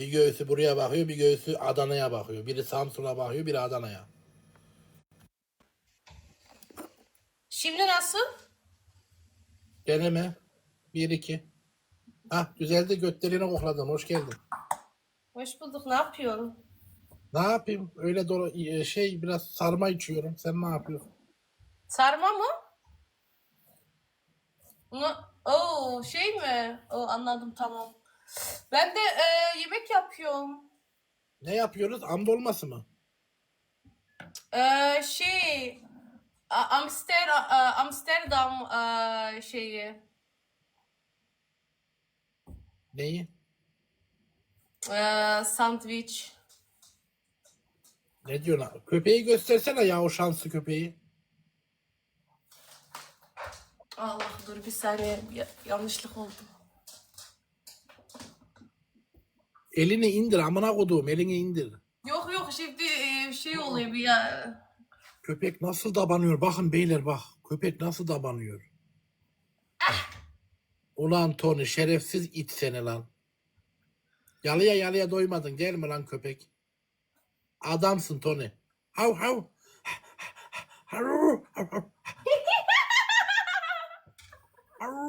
Bir göğsü buraya bakıyor, bir göğsü Adana'ya bakıyor. Biri Samsun'a bakıyor, biri Adana'ya. Şimdi nasıl? Deneme. Bir iki. Hah düzeldi götlerine kokladım. Hoş geldin. Hoş bulduk. Ne yapıyorsun? Ne yapayım? Öyle dolu e, şey biraz sarma içiyorum. Sen ne yapıyorsun? Sarma mı? Ne? Oo, şey mi? Oo, anladım tamam. Ben de e, yemek yapıyorum. Ne yapıyoruz? Amda olması mı? E, şey A- Amster A- Amsterdam e, şeyi Neyi? e, sandviç. Ne diyorsun? abi? Köpeği göstersene ya o şanslı köpeği. Allah dur bir saniye Ya- yanlışlık oldu. Elini indir amına koduğum elini indir. Yok yok şimdi e, şey oluyor bir ya. Köpek nasıl dabanıyor? Bakın beyler bak. Köpek nasıl dabanıyor? Ulan Tony şerefsiz it seni lan. Yalıya yalıya doymadın değil mi lan köpek? Adamsın Tony. Hav hav. Hav, hav, hav. Hav.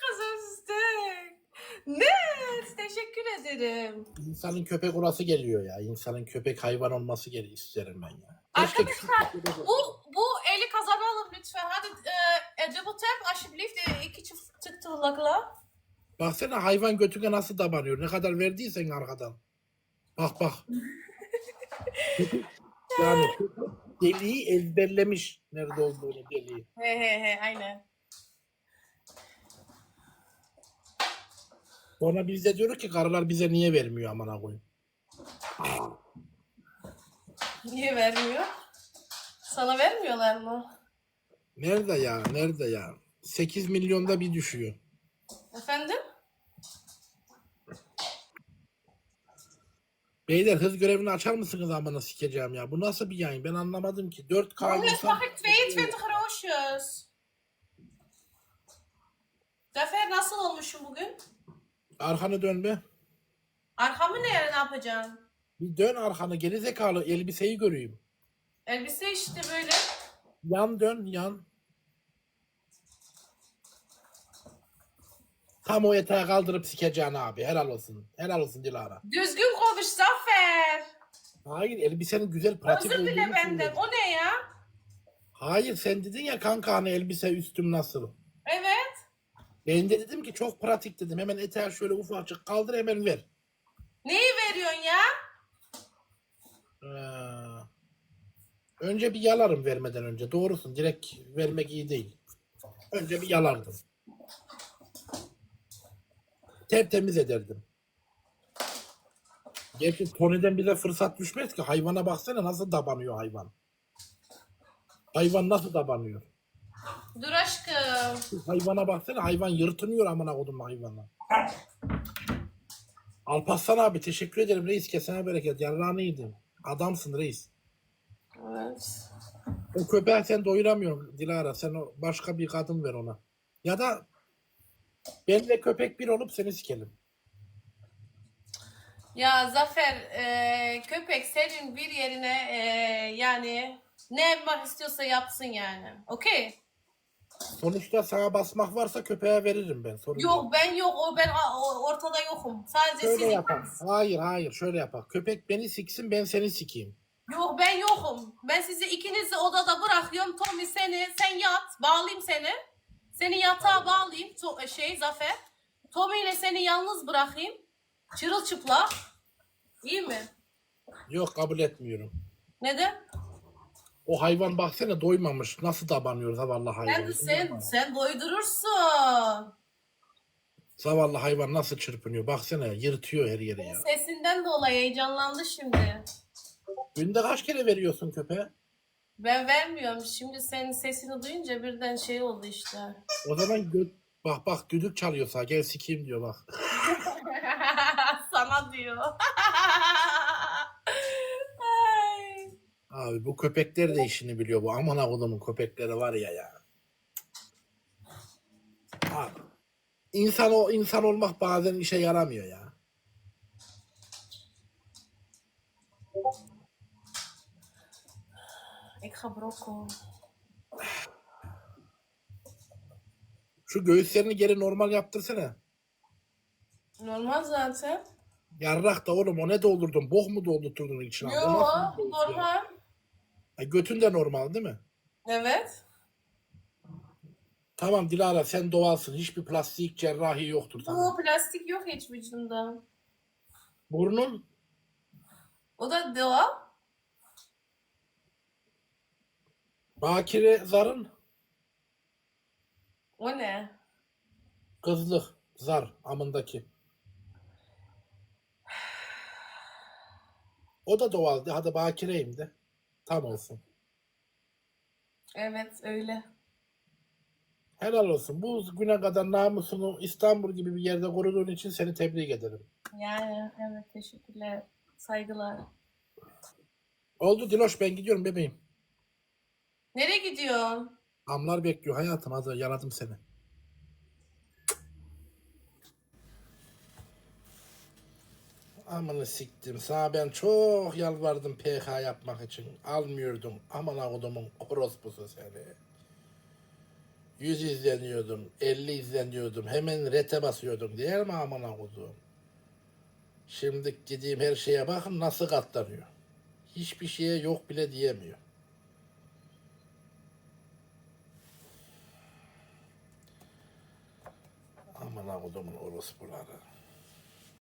Kızım istek. Ne? Teşekkür ederim. İnsanın köpek orası geliyor ya. İnsanın köpek hayvan olması geliyor isterim ben ya. Arkadaşlar, Keşke- Bu bu eli kazanalım lütfen. Hadi e, e, double tap alsjeblieft e, iki çift tıktıkla. Baksana hayvan götüne nasıl dabanıyor. Ne kadar verdiysen arkadan. Bak bak. yani deliği ezberlemiş nerede olduğunu deliği. He he he aynen. Sonra biz de diyoruz ki karılar bize niye vermiyor amına koyayım. Niye vermiyor? Sana vermiyorlar mı? Nerede ya? Nerede ya? 8 milyonda bir düşüyor. Efendim? Beyler hız görevini açar mısınız amına sikeceğim ya? Bu nasıl bir yayın? Ben anlamadım ki. 4K Waarom insan... mag ik 22 roosjes? Zafer nasıl olmuşum bugün? Arkanı dön be. Arkamı ne, ne yapacağım? Bir dön arkanı geri zekalı elbiseyi göreyim. Elbise işte böyle. Yan dön yan. Tam o yatağı kaldırıp sikeceksin abi. Helal olsun. Helal olsun Dilara. Düzgün konuş Zafer. Hayır elbisenin güzel pratik Özür dile benden. söyledim. O ne ya? Hayır sen dedin ya kanka hani elbise üstüm nasıl? Ben de dedim ki çok pratik dedim. Hemen eteği şöyle ufacık kaldır hemen ver. Neyi veriyorsun ya? Ee, önce bir yalarım vermeden önce. Doğrusun direkt vermek iyi değil. Önce bir yalardım. Tertemiz ederdim. Gerçi Tony'den bize fırsat düşmez ki. Hayvana baksana nasıl dabanıyor hayvan. Hayvan nasıl dabanıyor. Dur aşkım. Şu Hayvana baksana hayvan yırtınıyor amına kodum hayvana. Alparslan abi teşekkür ederim reis kesene bereket. Yarrağını yedim. Adamsın reis. Evet. O köpeği sen doyuramıyorsun Dilara. Sen o başka bir kadın ver ona. Ya da benimle köpek bir olup seni sikelim. Ya Zafer e, köpek senin bir yerine e, yani ne yapmak istiyorsa yapsın yani. Okey? Sonuçta sana basmak varsa köpeğe veririm ben. Sorun Yok ben yok o ben o- ortada yokum. Sadece Şöyle siz yapalım. Hayır hayır şöyle yapalım. Köpek beni siksin ben seni sikeyim. Yok ben yokum. Ben sizi ikinizi odada bırakıyorum. Tommy seni sen yat. Bağlayayım seni. Seni yatağa bağlayayım. To- şey Zafer. Tommy ile seni yalnız bırakayım. Çırılçıplak. İyi mi? Yok kabul etmiyorum. Neden? O hayvan baksana doymamış. Nasıl dabanıyor zavallı hayvan. Sen, sen, sen doydurursun. Zavallı hayvan nasıl çırpınıyor. Baksana yırtıyor her yeri ya. Sesinden dolayı heyecanlandı şimdi. Günde kaç kere veriyorsun köpeğe? Ben vermiyorum. Şimdi senin sesini duyunca birden şey oldu işte. O zaman gö- bak bak düdük çalıyorsa gel sikeyim diyor bak. Sana diyor. Abi bu köpekler de işini biliyor. Bu aman avlumun köpekleri var ya ya. Abi. İnsan, o, insan olmak bazen işe yaramıyor ya. Şu göğüslerini geri normal yaptırsana. Normal zaten. Yarrak da oğlum o ne doldurdun? Bok mu doldurdun içine? Yo, Yo şey normal. Ha, götün de normal değil mi? Evet. Tamam Dilara sen doğalsın. Hiçbir plastik cerrahi yoktur sana. Bu plastik yok hiç vücudumda. Burnun O da doğal. bakire zarın O ne? kızlık zar amındaki. O da doğal. de. Hadi bakireyim de. Tam olsun. Evet öyle. Helal olsun. Bu güne kadar namusunu İstanbul gibi bir yerde koruduğun için seni tebrik ederim. Yani evet teşekkürler. Saygılar. Oldu Diloş ben gidiyorum bebeğim. Nereye gidiyorsun? Amlar bekliyor hayatım. Hadi yaladım seni. Amanı siktim. Sana ben çok yalvardım PK yapmak için. Almıyordum. Aman akodumun orospusu seni. 100 izleniyordum. 50 izleniyordum. Hemen rete basıyordum. Değil mi aman akodum? Şimdi gideyim her şeye bakın nasıl katlanıyor. Hiçbir şeye yok bile diyemiyor. Aman akodumun orospuları.